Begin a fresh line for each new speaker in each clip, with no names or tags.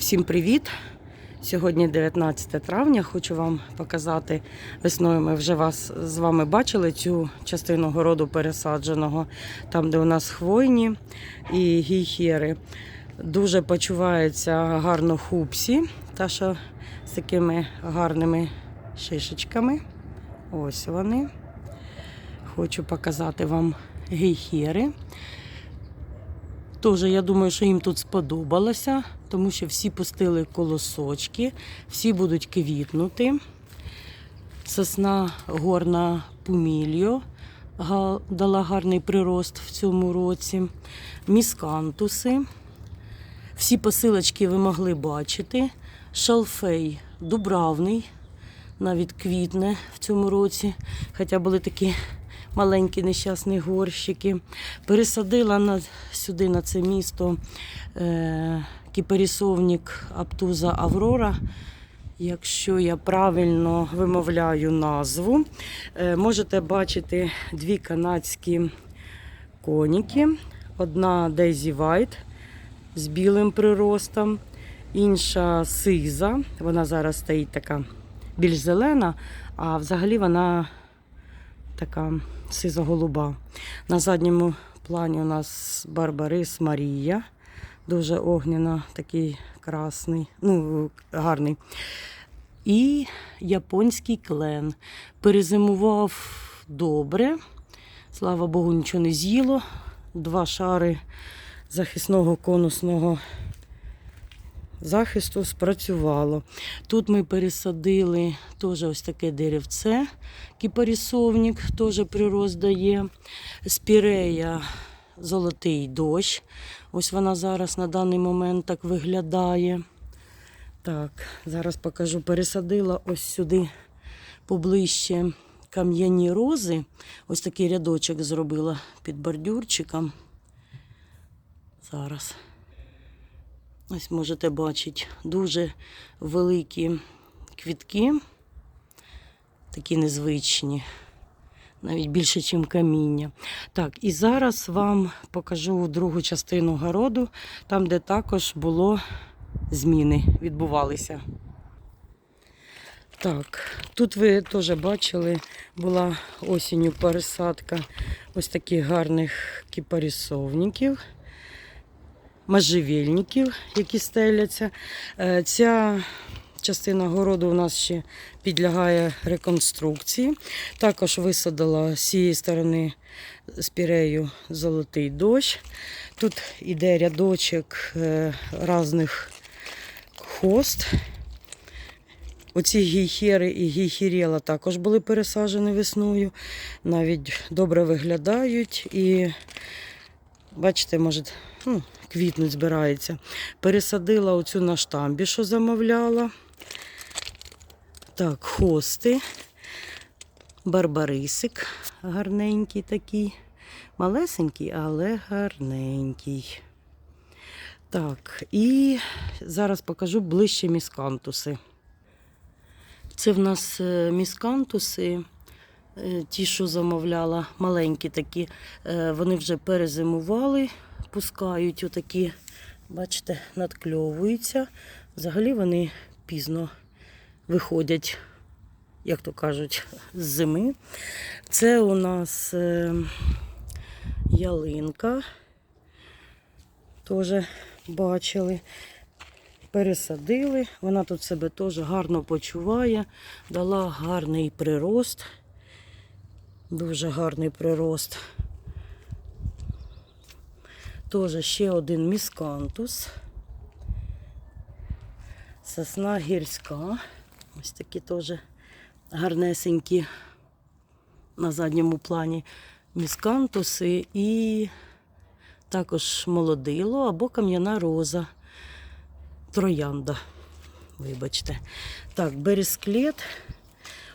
Всім привіт! Сьогодні 19 травня. Хочу вам показати весною. Ми вже вас з вами бачили цю частину городу пересадженого, там, де у нас хвойні і гійхери. Дуже почувається гарно хупсі, та що з такими гарними шишечками. Ось вони. Хочу показати вам гейхери. Тоже я думаю, що їм тут сподобалося, тому що всі пустили колосочки, всі будуть квітнути. Сосна горна пумільо дала гарний прирост в цьому році. Міскантуси. Всі посилочки ви могли бачити. Шалфей дубравний, навіть квітне в цьому році, хоча були такі маленькі нещасні горщики. Пересадила на, сюди, на це місто, е, кіперісовник Аптуза Аврора. Якщо я правильно вимовляю назву, Е, можете бачити дві канадські коніки. Одна Дейзі Вайт з білим приростом, інша сиза. Вона зараз стоїть така більш зелена, а взагалі вона така сизо-голуба. На задньому плані у нас Барбарис Марія. Дуже огняна, такий красний, ну, гарний. І японський клен. Перезимував добре. Слава Богу, нічого не з'їло. Два шари захисного конусного захисту спрацювало. Тут ми пересадили теж ось таке деревце, кіпарісовник, теж прирост дає. Спірея золотий дощ. Ось вона зараз на даний момент так виглядає. Так, зараз покажу. Пересадила ось сюди поближче кам'яні рози. Ось такий рядочок зробила під бордюрчиком. Зараз. Ось можете бачити дуже великі квітки, такі незвичні, навіть більше, ніж каміння. Так, і зараз вам покажу другу частину городу, там, де також було зміни, відбувалися. Так, тут ви теж бачили, була осінню пересадка ось таких гарних кіпарісовників можжевельників, які стеляться. Е, Ця частина городу у нас ще підлягає реконструкції. Також висадила з цієї сторони спірею золотий дощ. Тут іде рядочок е, різних хост. Оці гейхери і гейхеріла також були пересаджені весною. Навіть добре виглядають і бачите, може, ну, квітнуть збирається. Пересадила оцю на штамбі, що замовляла. Так, хости. Барбарисик гарненький такий. Малесенький, але гарненький. Так, і зараз покажу ближче міскантуси. Це в нас е, міскантуси, ті, що замовляла, маленькі такі. Е, Вони вже перезимували, пускають отакі, бачите, надкльовуються. Взагалі вони пізно виходять, як то кажуть, з зими. Це у нас е, ялинка. Теж бачили. Пересадили. Вона тут себе теж гарно почуває, дала гарний прирост. Дуже гарний прирост. Теж ще один міскантус. Сосна гірська. Ось такі теж гарнесенькі на задньому плані міскантуси і також молодило або кам'яна роза. Троянда. Вибачте. Так, бересклет.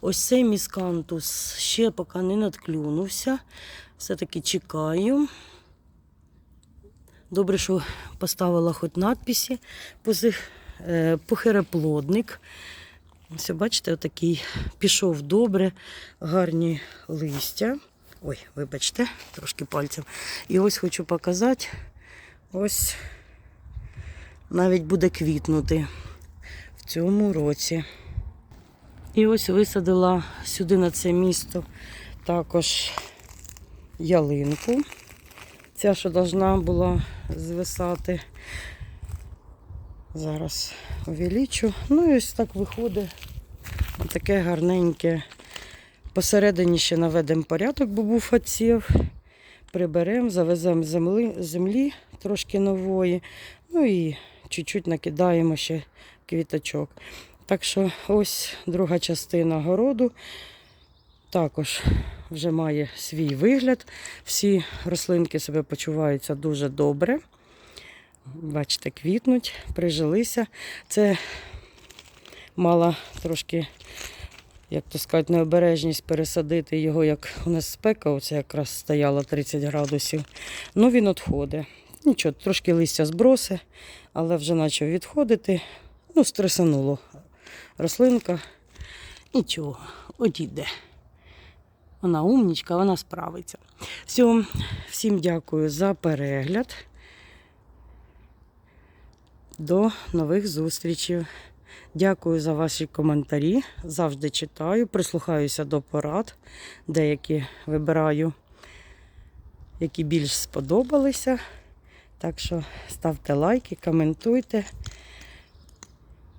Ось цей міскантус ще поки не надклюнувся. Все-таки чекаю. Добре, що поставила хоч надписи. Позих- е, Похереплодник. Ось, бачите, отакий пішов добре, гарні листя. Ой, вибачте, трошки пальцем. І ось хочу показати. Ось навіть буде квітнути в цьому році. І ось висадила сюди на це місто також ялинку. Ця, що должна була звисати. Зараз увеличу. Ну і ось так виходить таке гарненьке. Посередині ще наведемо порядок, бо був отсів. Приберемо, завеземо землі, землі трошки нової. Ну і чуть-чуть накидаємо ще квіточок. Так що ось друга частина городу також вже має свій вигляд. Всі рослинки себе почуваються дуже добре. Бачите, квітнуть, прижилися. Це мала трошки, як то сказати, необережність пересадити його, як у нас спека, оце якраз стояло 30 градусів. Ну він відходить. Нічого, трошки листя зброси, але вже почав відходити. Ну, стресануло рослинка. Нічого, одійде. Вона умнічка, вона справиться. Все, всім дякую за перегляд. До нових зустрічей. Дякую за ваші коментарі. Завжди читаю, прислухаюся до порад. Деякі вибираю, які більш сподобалися. Так що ставте лайки, коментуйте.